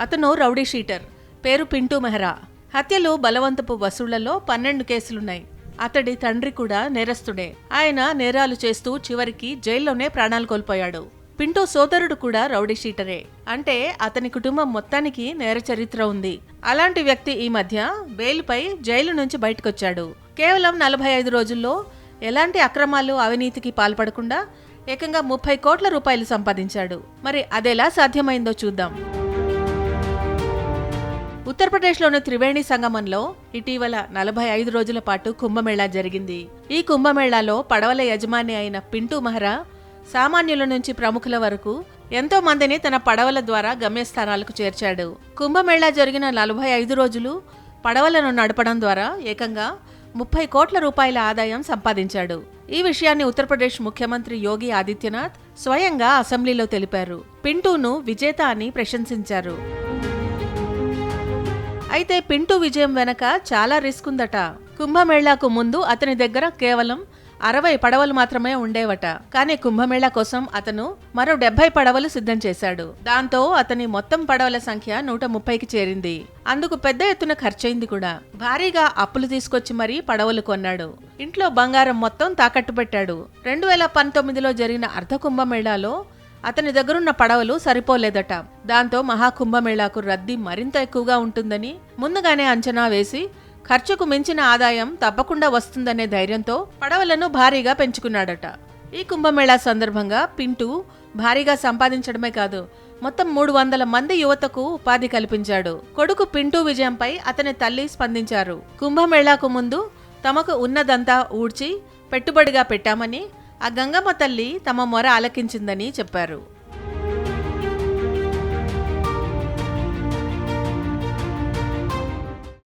అతను rowdy sheeter. పేరు పింటూ మెహ్రా. హత్యలు బలవంతపు వసూళ్ళలో పన్నెండు కేసులున్నాయి. అతడి తండ్రి కూడా నేరస్తుడే. ఆయన నేరాలు చేస్తూ చివరికి జైల్లోనే ప్రాణాలు కోల్పోయాడు. పింటూ సోదరుడు కూడా రౌడీ షీటరే. అంటే అతని కుటుంబం మొత్తానికి నేర చరిత్ర ఉంది. అలాంటి వ్యక్తి ఈ మధ్య బెయిల్పై జైలు నుంచి బయటకొచ్చాడు. కేవలం నలభై ఐదు రోజుల్లో ఎలాంటి అక్రమాలు అవినీతికి పాల్పడకుండా ఏకంగా ముప్పై కోట్ల రూపాయలు సంపాదించాడు. మరి అదెలా సాధ్యమైందో చూద్దాం. ఉత్తరప్రదేశ్లోని త్రివేణి సంగమంలో ఇటీవల నలభై ఐదు రోజుల పాటు కుంభమేళా జరిగింది. ఈ కుంభమేళాలో పడవల యజమాని అయిన పింటూ మహరా సామాన్యుల నుంచి ప్రముఖుల వరకు ఎంతో మందిని తన పడవల ద్వారా గమ్యస్థానాలకు చేర్చాడు. కుంభమేళా జరిగిన నలభై ఐదు రోజులు పడవలను నడపడం ద్వారా ఏకంగా ముప్పై కోట్ల రూపాయల ఆదాయం సంపాదించాడు. ఈ విషయాన్ని ఉత్తరప్రదేశ్ ముఖ్యమంత్రి యోగి ఆదిత్యనాథ్ స్వయంగా అసెంబ్లీలో తెలిపారు. పింటూను విజేత అని ప్రశంసించారు. అయితే పింటూ విజయం వెనక చాలా రిస్క్ ఉందట. కుంభమేళాకు ముందు అతని దగ్గర కేవలం అరవై పడవలు మాత్రమే ఉండేవట. కానీ కుంభమేళా కోసం అతను మరో డెబ్బై పడవలు సిద్ధం చేశాడు. దాంతో అతని మొత్తం పడవల సంఖ్య నూట ముప్పైకి చేరింది. అందుకు పెద్ద ఎత్తున ఖర్చయింది కూడా. భారీగా అప్పులు తీసుకొచ్చి మరీ పడవలు కొన్నాడు. ఇంట్లో బంగారం మొత్తం తాకట్టు పెట్టాడు. రెండు వేల పంతొమ్మిదిలో జరిగిన అర్ధ కుంభమేళాలో అతని దగ్గరున్న పడవలు సరిపోలేదట. దాంతో మహాకుంభమేళాకు రద్దీ మరింత ఎక్కువగా ఉంటుందని ముందుగానే అంచనా వేసి ఖర్చుకు మించిన ఆదాయం తప్పకుండా వస్తుందనే ధైర్యంతో పడవలను భారీగా పెంచుకున్నాడట. ఈ కుంభమేళా సందర్భంగా పింటూ భారీగా సంపాదించడమే కాదు మొత్తం మూడు వందల మంది యువతకు ఉపాధి కల్పించాడు. కొడుకు పింటూ విజయంపై అతని తల్లి స్పందించారు. కుంభమేళాకు ముందు తమకు ఉన్నదంతా ఊడ్చి పెట్టుబడిగా పెట్టామని ఆ గంగమ్మ తల్లి తమ మొర ఆలకించిందని చెప్పారు.